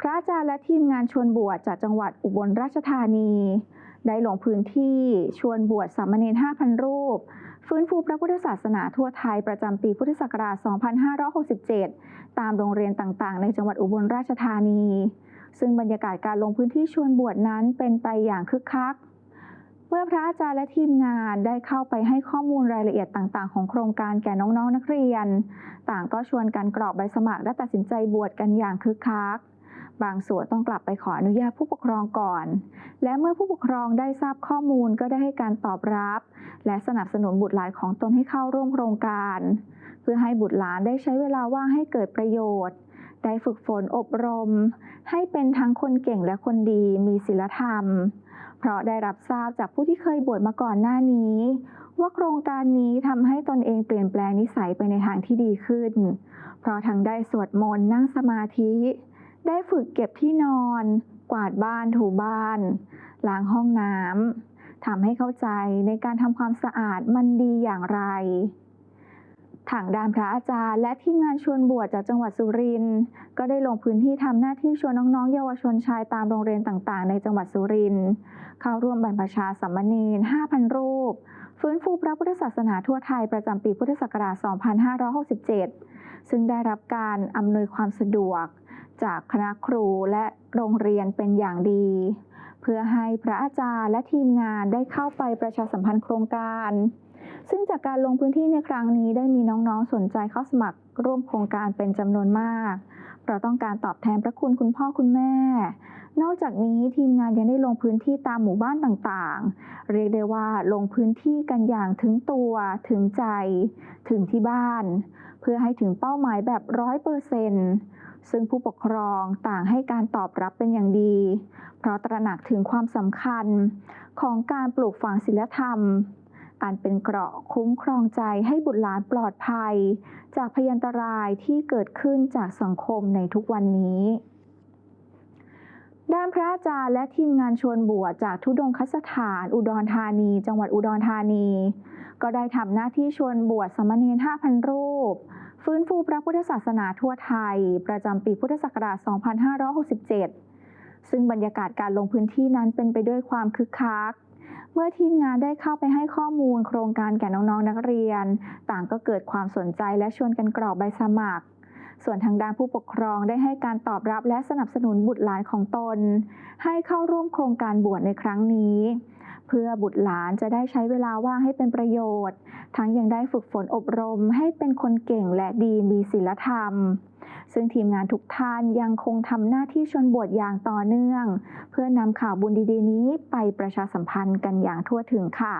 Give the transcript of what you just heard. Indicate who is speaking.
Speaker 1: พระอาจารย์และทีมงานชวนบวชจากจังหวัดอุบลราชธานี ได้ลงพื้นที่ชวนบวชสามเณร5,000 รูป ฟื้นฟูพระพุทธศาสนาทั่วไทยประจำปีพุทธศักราช 2567 ตามโรงเรียนต่างๆ ในจังหวัดอุบลราชธานี ซึ่งบรรยากาศการลงพื้นที่ชวนบวชนั้นเป็นไปอย่างคึกคักเมื่อพระอาจารย์และทีมงานได้เข้าไปให้ข้อมูลรายละเอียดต่าง ๆ ของโครงการแก่น้อง ๆ นักเรียน ต่างก็ชวนกันกรอกใบสมัครและตัดสินใจบวชกันอย่างคึกคัก บางส่วนต้องกลับไปขออนุญาตผู้ปกครองก่อน และเมื่อผู้ปกครองได้ทราบข้อมูลก็ได้ให้การตอบรับ และสนับสนุนบุตรหลานของตนให้เข้าร่วมโครงการ เพื่อให้บุตรหลานได้ใช้เวลาว่างให้เกิดประโยชน์ ได้ฝึกฝนอบรม ให้เป็นทั้งคนเก่งและคนดีมีศีลธรรม เพราะได้รับทราบจากผู้ที่เคยบวชมาก่อนหน้านี้ ว่าโครงการนี้ทำให้ตนเองเปลี่ยนแปลงนิสัยไปในทางที่ดีขึ้น เพราะทั้งได้สวดมนต์นั่งสมาธิ ได้ฝึกเก็บที่นอน กวาดบ้านถูบ้าน ล้างห้องน้ำทำให้เข้าใจในการทำความสะอาดมันดีอย่างไรทางด้านพระอาจารย์ และทีมงานชวนบวชจากจังหวัดสุรินทร์ก็ได้ลงพื้นที่ทำหน้าที่ชวนน้องๆ เยาวชนชายตามโรงเรียนต่างๆ ในจังหวัดสุรินทร์เข้าร่วมบรรพชาสามเณร5,000 รูป ฟื้นฟูพระพุทธศาสนาทั่วไทยประจำปีพุทธศักราช 2567 ซึ่งได้รับการอำนวยความสะดวก จากคณะครูและโรงเรียนเป็นอย่างดี เพื่อให้พระอาจารย์และทีมงานได้เข้าไปประชาสัมพันธ์โครงการ ซึ่งจากการลงพื้นที่ในครั้งนี้ได้มีน้องๆสนใจเข้าสมัครร่วมโครงการเป็นจำนวนมากเพราะต้องการตอบแทนพระคุณคุณพ่อคุณแม่ นอกจากนี้ทีมงานยังได้ลงพื้นที่ตามหมู่บ้านต่างๆ เรียกได้ว่าลงพื้นที่กันอย่างถึงตัวถึงใจ ถึงที่บ้าน เพื่อให้ถึงเป้าหมายแบบร้อยเปอร์เซนต์ ซึ่งผู้ปกครองต่างให้การตอบรับเป็นอย่างดี เพราะตระหนักถึงความสำคัญของการปลูกฝังศีลธรรม อันเป็นเกราะคุ้มครองใจให้บุตรหลานปลอดภัย จากพยันตรายที่เกิดขึ้นจากสังคมในทุกวันนี้ ด้านพระอาจารย์และทีมงานชวนบวชจากทุดงคสถาน อุดรธานี จังหวัดอุดรธานี ก็ได้ทำหน้าที่ชวนบวชสามเณร5,000รูป ฟื้นฟูพระพุทธศาสนาทั่วไทย ประจำปีพุทธศักราช 2567 ซึ่งบรรยากาศการลงพื้นที่นั้นเป็นไปด้วยความคึกคัก เมื่อทีมงานได้เข้าไปให้ข้อมูลโครงการแก่น้องๆนักเรียน ต่างก็เกิดความสนใจและชวนกันกรอกใบสมัคร ส่วนทางด้านผู้ปกครองได้ให้การตอบรับและสนับสนุนบุตรหลานของตน ให้เข้าร่วมโครงการบวชในครั้งนี้ พื่อบุตรหลานจะได้ใช้เวลาว่างให้เป็นประโยชน์ ทั้งยังได้ฝึกฝนอบรมให้เป็นคนเก่งและดีมีศีลธรรม ซึ่งทีมงานทุกท่านยังคงทำหน้าที่ชนบทอย่างต่อเนื่อง เพื่อนำข่าวบุญดีๆนี้ไปประชาสัมพันธ์กันอย่างทั่วถึงค่ะ